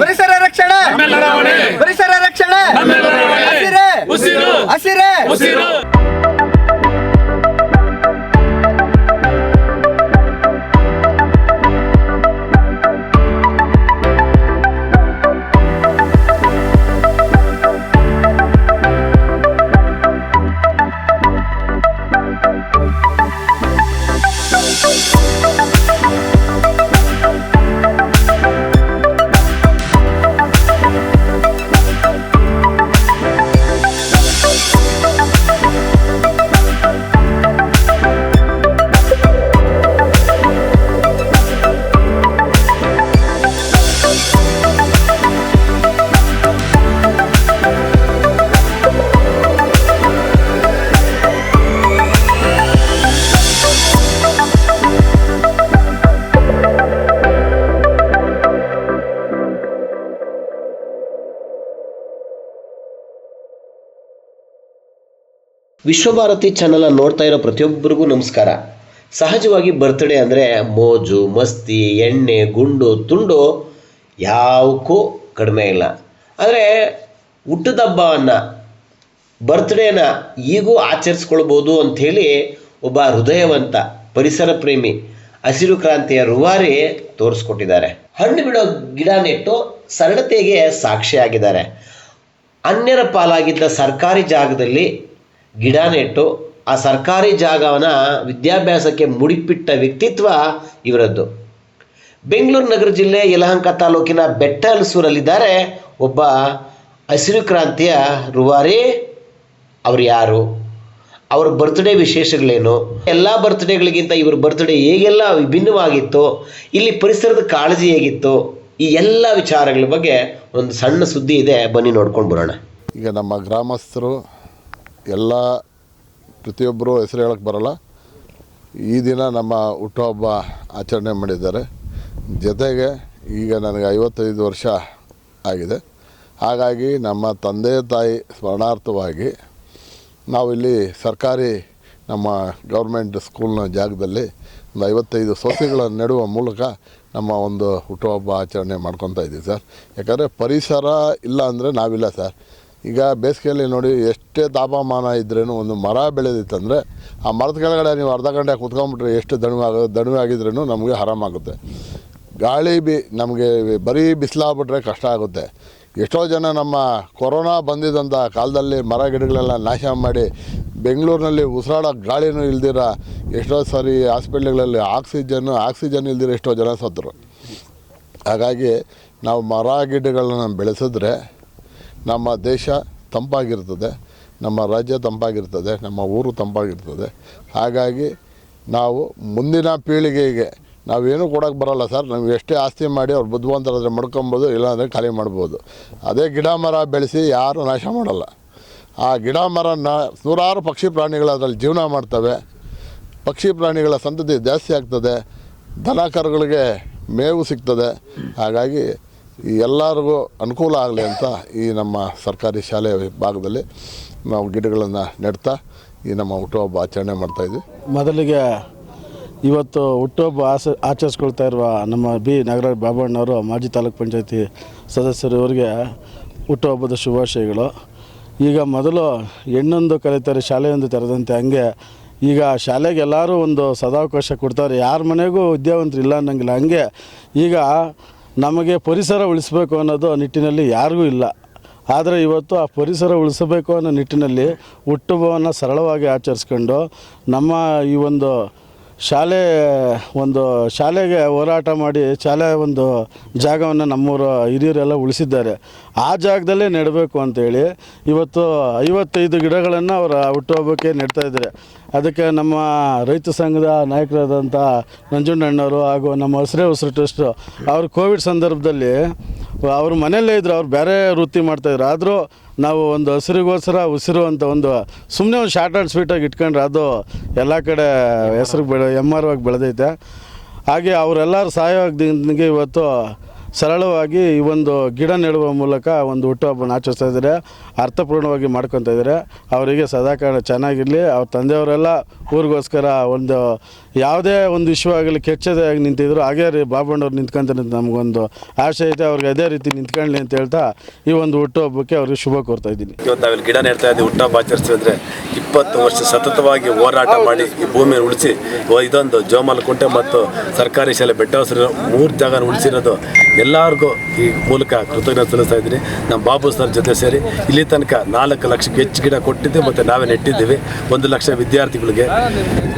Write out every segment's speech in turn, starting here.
ಪರಿಸರ ರಕ್ಷಣೆ. ಪರಿಸರ ರಕ್ಷಣೆ. ವಿಶ್ವಭಾರತಿ ಚಾನಲ್ ನೋಡ್ತಾ ಇರೋ ಪ್ರತಿಯೊಬ್ಬರಿಗೂ ನಮಸ್ಕಾರ. ಸಹಜವಾಗಿ ಬರ್ತ್ಡೇ ಅಂದರೆ ಮೋಜು, ಮಸ್ತಿ, ಎಣ್ಣೆ, ಗುಂಡು, ತುಂಡು ಯಾವಕ್ಕೂ ಕಡಿಮೆ ಇಲ್ಲ. ಆದರೆ ಹುಟ್ಟದ ಹಬ್ಬವನ್ನು ಬರ್ತ್ಡೇನ ಈಗೂ ಆಚರಿಸ್ಕೊಳ್ಬೋದು ಅಂಥೇಳಿ ಒಬ್ಬ ಹೃದಯವಂತ, ಪರಿಸರ ಪ್ರೇಮಿ, ಹಸಿರು ಕ್ರಾಂತಿಯ ರುವಾರಿ ತೋರಿಸ್ಕೊಟ್ಟಿದ್ದಾರೆ. ಹಣ್ಣು ಬಿಡೋ ಗಿಡ ನೆಟ್ಟು ಸರಳತೆಗೆ ಸಾಕ್ಷಿಯಾಗಿದ್ದಾರೆ. ಅನ್ಯರ ಪಾಲಾಗಿದ್ದ ಸರ್ಕಾರಿ ಜಾಗದಲ್ಲಿ ಗಿಡ ನೆಟ್ಟು ಆ ಸರ್ಕಾರಿ ಜಾಗವನ್ನ ವಿದ್ಯಾಭ್ಯಾಸಕ್ಕೆ ಮುಡಿಪಿಟ್ಟ ವ್ಯಕ್ತಿತ್ವ ಇವರದ್ದು. ಬೆಂಗಳೂರು ನಗರ ಜಿಲ್ಲೆ ಯಲಹಂಕ ತಾಲೂಕಿನ ಬೆಟ್ಟಲ್ಸೂರಲ್ಲಿದ್ದಾರೆ ಒಬ್ಬ ಹಸಿರು ಕ್ರಾಂತಿಯ ರುವಾರಿ. ಅವರು ಯಾರು? ಅವ್ರ ಬರ್ತ್ಡೇ ವಿಶೇಷಗಳೇನು? ಎಲ್ಲ ಬರ್ತ್ಡೇಗಳಿಗಿಂತ ಇವ್ರ ಬರ್ತ್ಡೇ ಹೇಗೆಲ್ಲ ವಿಭಿನ್ನವಾಗಿತ್ತು? ಇಲ್ಲಿ ಪರಿಸರದ ಕಾಳಜಿ ಹೇಗಿತ್ತು? ಈ ಎಲ್ಲ ವಿಚಾರಗಳ ಬಗ್ಗೆ ಒಂದು ಸಣ್ಣ ಸುದ್ದಿ ಇದೆ. ಬನ್ನಿ ನೋಡ್ಕೊಂಡು ಬರೋಣ. ಈಗ ನಮ್ಮ ಗ್ರಾಮಸ್ಥರು ಎಲ್ಲ ಪ್ರತಿಯೊಬ್ಬರು ಹೆಸರು ಹೇಳಕ್ಕೆ ಬರಲ್ಲ. ಈ ದಿನ ನಮ್ಮ ಹುಟ್ಟುಹಬ್ಬ ಆಚರಣೆ ಮಾಡಿದ್ದಾರೆ. ಜೊತೆಗೆ ಈಗ ನನಗೆ ಐವತ್ತೈದು ವರ್ಷ ಆಗಿದೆ. ಹಾಗಾಗಿ ನಮ್ಮ ತಂದೆ ತಾಯಿ ಸ್ಮರಣಾರ್ಥವಾಗಿ ನಾವಿಲ್ಲಿ ಸರ್ಕಾರಿ ನಮ್ಮ ಗೌರ್ಮೆಂಟ್ ಸ್ಕೂಲ್ನ ಜಾಗದಲ್ಲಿ ಒಂದು ಐವತ್ತೈದು ಸೊಸೆಗಳನ್ನು ನೆಡುವ ಮೂಲಕ ನಮ್ಮ ಒಂದು ಹುಟ್ಟುಹಬ್ಬ ಆಚರಣೆ ಮಾಡ್ಕೊತಾ ಇದ್ದೀವಿ ಸರ್. ಯಾಕಂದರೆ ಪರಿಸರ ಇಲ್ಲ ಅಂದರೆ ನಾವಿಲ್ಲ ಸರ್. ಈಗ ಬೇಸಿಗೆಯಲ್ಲಿ ನೋಡಿ ಎಷ್ಟೇ ತಾಪಮಾನ ಇದ್ರೇನು ಒಂದು ಮರ ಬೆಳೆದಿತ್ತಂದರೆ ಆ ಮರದ ಕೆಳಗಡೆ ನೀವು ಅರ್ಧ ಗಂಟೆ ಕುತ್ಕೊಂಡ್ಬಿಟ್ರೆ ಎಷ್ಟು ದಣಿವೆ ಆಗ, ದಣಿವೆ ಆಗಿದ್ರೂ ನಮಗೆ ಆರಾಮಾಗುತ್ತೆ ಗಾಳಿ ಬಿ ನಮಗೆ ಬರೀ ಬಿಸಿಲಾಗ್ಬಿಟ್ರೆ ಕಷ್ಟ ಆಗುತ್ತೆ. ಎಷ್ಟೋ ಜನ ನಮ್ಮ ಕೊರೋನಾ ಬಂದಿದ್ದಂಥ ಕಾಲದಲ್ಲಿ ಮರ ಗಿಡಗಳೆಲ್ಲ ನಾಶ ಮಾಡಿ ಬೆಂಗಳೂರಿನಲ್ಲಿ ಉಸಿರಾಡೋ ಗಾಳಿನೂ ಇಲ್ದಿರ ಎಷ್ಟೋ ಸಾರಿ ಹಾಸ್ಪಿಟ್ಲ್ಗಳಲ್ಲಿ ಆಕ್ಸಿಜನ್ ಆಕ್ಸಿಜನ್ ಇಲ್ದಿರ ಎಷ್ಟೋ ಜನ ಸತ್ತರು. ಹಾಗಾಗಿ ನಾವು ಮರ ಗಿಡಗಳನ್ನ ಬೆಳೆಸಿದ್ರೆ ನಮ್ಮ ದೇಶ ತಂಪಾಗಿರ್ತದೆ, ನಮ್ಮ ರಾಜ್ಯ ತಂಪಾಗಿರ್ತದೆ, ನಮ್ಮ ಊರು ತಂಪಾಗಿರ್ತದೆ. ಹಾಗಾಗಿ ನಾವು ಮುಂದಿನ ಪೀಳಿಗೆಗೆ ನಾವೇನು ಕೊಡೋಕ್ಕೆ ಬರೋಲ್ಲ ಸರ್. ನಾವು ಎಷ್ಟೇ ಆಸ್ತಿ ಮಾಡಿ ಅವ್ರು ಬುದ್ಧಿವಂತರಾದರೆ ಮಡ್ಕೊಬೋದು, ಇಲ್ಲಾಂದರೆ ಖಾಲಿ ಮಾಡ್ಬೋದು. ಅದೇ ಗಿಡ ಮರ ಬೆಳೆಸಿ ಯಾರು ನಾಶ ಮಾಡಲ್ಲ. ಆ ಗಿಡ ಮರನ ನೂರಾರು ಪಕ್ಷಿ ಪ್ರಾಣಿಗಳು ಅದರಲ್ಲಿ ಜೀವನ ಮಾಡ್ತವೆ. ಪಕ್ಷಿ ಪ್ರಾಣಿಗಳ ಸಂತತಿ ಜಾಸ್ತಿ ಆಗ್ತದೆ. ದನ ಕರುಗಳಿಗೆ ಮೇವು ಸಿಗ್ತದೆ. ಹಾಗಾಗಿ ಈ ಎಲ್ಲರಿಗೂ ಅನುಕೂಲ ಆಗಲಿ ಅಂತ ಈ ನಮ್ಮ ಸರ್ಕಾರಿ ಶಾಲೆ ಭಾಗದಲ್ಲಿ ನಾವು ಗಿಡಗಳನ್ನು ನೆಡ್ತಾ ಈ ನಮ್ಮ ಹುಟ್ಟುಹಬ್ಬ ಆಚರಣೆ ಮಾಡ್ತಾಯಿದ್ವಿ ಮೊದಲಿಗೆ ಇವತ್ತು ಹುಟ್ಟುಹಬ್ಬ ಆಸ ಆಚರಿಸ್ಕೊಳ್ತಾ ಇರುವ ನಮ್ಮ ಬಿ ನಾಗರಾಜ್ ಬಾಬಣ್ಣವರು, ಮಾಜಿ ತಾಲೂಕ್ ಪಂಚಾಯತಿ ಸದಸ್ಯರು ಇವರಿಗೆ ಹುಟ್ಟುಹಬ್ಬದ ಶುಭಾಶಯಗಳು. ಈಗ ಮೊದಲು ಹೆಣ್ಣೊಂದು ಕಲಿತಾರೆ, ಶಾಲೆಯೊಂದು ತೆರೆದಂತೆ ಹಂಗೆ. ಈಗ ಶಾಲೆಗೆ ಎಲ್ಲರೂ ಒಂದು ಸದಾವಕಾಶ ಕೊಡ್ತಾರೆ. ಯಾರ ಮನೆಗೂ ವಿದ್ಯಾವಂತರು ಇಲ್ಲ ಅನ್ನಂಗಿಲ್ಲ. ಹಂಗೆ ಈಗ ನಮಗೆ ಪರಿಸರ ಉಳಿಸಬೇಕು ಅನ್ನೋದು ನಿಟ್ಟಿನಲ್ಲಿ ಯಾರಿಗೂ ಇಲ್ಲ. ಆದರೆ ಇವತ್ತು ಆ ಪರಿಸರ ಉಳಿಸಬೇಕು ಅನ್ನೋ ನಿಟ್ಟಿನಲ್ಲಿ ಹುಟ್ಟುಹಬ್ಬವನ್ನು ಸರಳವಾಗಿ ಆಚರಿಸ್ಕೊಂಡು ನಮ್ಮ ಈ ಒಂದು ಶಾಲೆ, ಒಂದು ಶಾಲೆಗೆ ಹೋರಾಟ ಮಾಡಿ ಶಾಲೆ ಒಂದು ಜಾಗವನ್ನು ನಮ್ಮೂರು ಹಿರಿಯರೆಲ್ಲ ಉಳಿಸಿದ್ದಾರೆ. ಆ ಜಾಗದಲ್ಲೇ ನೆಡಬೇಕು ಅಂತೇಳಿ ಇವತ್ತು ಐವತ್ತೈದು ಗಿಡಗಳನ್ನು ಅವರ ಹುಟ್ಟುಹಬ್ಬಕ್ಕೆ ನೆಡ್ತಾ ಇದ್ದಾರೆ. ಅದಕ್ಕೆ ನಮ್ಮ ರೈತ ಸಂಘದ ನಾಯಕರಾದಂಥ ನಂಜುಂಡಣ್ಣವರು ಹಾಗೂ ನಮ್ಮ ಹಸಿರೇ ಉಸಿರು ಟ್ರಸ್ಟು ಅವರು ಕೋವಿಡ್ ಸಂದರ್ಭದಲ್ಲಿ ಅವ್ರ ಮನೆಯಲ್ಲೇ ಇದ್ರು, ಅವ್ರು ಬೇರೆ ವೃತ್ತಿ ಮಾಡ್ತಾಯಿದ್ರು ಆದರೂ ನಾವು ಒಂದು ಹಸಿರಿಗೋಸ್ಕರ ಉಸಿರು ಅಂತ ಒಂದು ಸುಮ್ಮನೆ ಒಂದು ಶಾರ್ಟ್ ಆ್ಯಂಡ್ ಸ್ವೀಟಾಗಿ ಇಟ್ಕೊಂಡ್ರೆ ಅದು ಎಲ್ಲ ಕಡೆ ಹೆಸ್ರಿಗೆ ಬೆಳೆ ಎಂ ಆರ್ ಆಗಿ ಬೆಳೆದೈತೆ. ಹಾಗೆ ಅವರೆಲ್ಲರ ಸಹಾಯವಾಗದಿಂದಿಗೆ ಇವತ್ತು ಸರಳವಾಗಿ ಈ ಒಂದು ಗಿಡ ನೆಡುವ ಮೂಲಕ ಒಂದು ಹುಟ್ಟುಹಬ್ಬನ ಆಚರಿಸ್ತಾ ಇದ್ದಾರೆ. ಅರ್ಥಪೂರ್ಣವಾಗಿ ಮಾಡ್ಕೊತಾ ಇದ್ದಾರೆ. ಅವರಿಗೆ ಸದಾಕಾಲ ಚೆನ್ನಾಗಿರಲಿ. ಅವ್ರ ತಂದೆಯವರೆಲ್ಲ ಊರಿಗೋಸ್ಕರ ಒಂದು ಯಾವುದೇ ಒಂದು ವಿಷಯ ಆಗಲಿ, ಕೆಚ್ಚದೇ ಆಗಿ ನಿಂತಿದ್ರು, ಹಾಗೇ ರೀ ಬಾಬಣ್ಣವ್ರು ನಿಂತ್ಕೊಂತಾರೆ ಅಂತ ನಮಗೊಂದು ಆಸೆ ಐತೆ ಅವ್ರಿಗೆ ಅದೇ ರೀತಿ ನಿಂತ್ಕೊಳ್ಳಿ ಅಂತ ಹೇಳ್ತಾ ಈ ಒಂದು ಹುಟ್ಟುಹಬ್ಬಕ್ಕೆ ಅವ್ರಿಗೆ ಶುಭ ಕೋರ್ತಾ ಇದ್ದೀನಿ. ಇವತ್ತು ನಾವಿಲ್ಲಿ ಗಿಡ ನೆಡ್ತಾ ಇದ್ದೀವಿ. ಹುಟ್ಟಹಬ್ಬ ಆಚರಿಸಿದ್ರೆ ಇಪ್ಪತ್ತು ವರ್ಷ ಸತತವಾಗಿ ಹೋರಾಟ ಮಾಡಿ ಈ ಭೂಮಿಯನ್ನು ಉಳಿಸಿ, ಇದೊಂದು ಜೋಮಾಲ ಕುಂಟೆ ಮತ್ತು ಸರ್ಕಾರಿ ಶಾಲೆ ಬೆಟ್ಟ ಹಸಿರು ಮೂರು ಜಾಗ ಉಳಿಸಿರೋದು ಎಲ್ಲರಿಗೂ ಈ ಮೂಲಕ ಕೃತಜ್ಞತೆ ಸಲ್ಲಿಸ್ತಾ ಇದ್ದೀನಿ. ನಮ್ಮ ಬಾಬು ಸರ್ ಜೊತೆ ಸೇರಿ ಇಲ್ಲಿ ತನಕ ನಾಲ್ಕು ಲಕ್ಷಕ್ಕೆ ಹೆಚ್ಚು ಗಿಡ ಕೊಟ್ಟಿದ್ದೆ ಮತ್ತು ನಾವೇ ನೆಟ್ಟಿದ್ದೀವಿ. ಒಂದು ಲಕ್ಷ ವಿದ್ಯಾರ್ಥಿಗಳಿಗೆ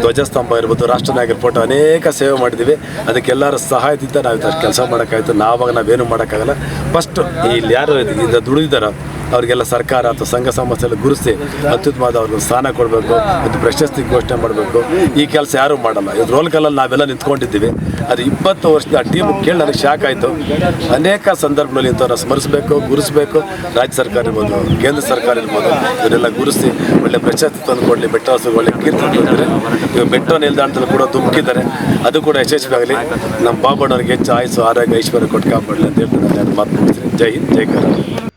ಧ್ವಜಸ್ತಂಭ ಇರ್ಬೋದು, ರಾಷ್ಟ್ರನಾಯಕರ ಫೋಟೋ ಅನೇಕ ಸೇವೆ ಮಾಡಿದ್ದೀವಿ. ಅದಕ್ಕೆಲ್ಲರ ಸಹಾಯದಿಂದ ನಾವು ಕೆಲಸ ಮಾಡೋಕ್ಕಾಯ್ತು. ನಾವಾಗ ನಾವೇನು ಮಾಡೋಕ್ಕಾಗಲ್ಲ. ಫಸ್ಟ್ ಇಲ್ಲಿ ಯಾರು ಇದರ ದುಡಿದಾರೋ ಅವರಿಗೆಲ್ಲ ಸರ್ಕಾರ ಅಥವಾ ಸಂಘ ಸಂಸ್ಥೆಲ್ಲ ಗುರುಸಿ ಅತ್ಯುತ್ತಮವಾದ ಅವ್ರಿಗೆ ಸ್ಥಾನ ಕೊಡಬೇಕು ಮತ್ತು ಪ್ರಶಸ್ತಿ ಘೋಷಣೆ ಮಾಡಬೇಕು. ಈ ಕೆಲಸ ಯಾರೂ ಮಾಡಲ್ಲ. ಇದು ರೋಲ್ ಕಾಲಲ್ಲಿ ನಾವೆಲ್ಲ ನಿಂತ್ಕೊಂಡಿದ್ದೀವಿ. ಅದು ಇಪ್ಪತ್ತು ವರ್ಷದ ಆ ಟೀಮ್ ಕೇಳಿ ನನಗೆ ಶಾಕ್ ಆಯಿತು. ಅನೇಕ ಸಂದರ್ಭಗಳಲ್ಲಿ ಇಂಥವ್ರನ್ನ ಸ್ಮರಿಸಬೇಕು, ಗುರುಸಬೇಕು. ರಾಜ್ಯ ಸರ್ಕಾರ ಇರ್ಬೋದು, ಕೇಂದ್ರ ಸರ್ಕಾರ ಇರ್ಬೋದು, ಇವರೆಲ್ಲ ಗುರುಸಿ ಒಳ್ಳೆ ಪ್ರಶಸ್ತಿ ತಂದು ಕೊಡಲಿ ಬೆಟ್ಟ ಒಳ್ಳೆ ಕೀರ್ತಿ ತಂದಿದ್ದಾರೆ ಬೆಟ್ಟ ನಿಲ್ದಾಣದಲ್ಲಿ ಕೂಡ ಧುಮುಕಿದ್ದಾರೆ. ಅದು ಕೂಡ ಯಶಸ್ವಿ ಆಗಲಿ. ನಮ್ಮ ಬಾಬಣ್ಣವ್ರಿಗೆ ಹೆಚ್ಚು ಆಯಸ್ಸು, ಆರೋಗ್ಯ, ಐಶ್ವರ್ಯ ಕೊಟ್ಟು ಕಾಪಾಡಲಿ ಅಂತ ಹೇಳ್ತಾರೆ ಮಾತು ಜೈ ಹಿಂದ್, ಜೈ ಕರ್ನಾಟಕ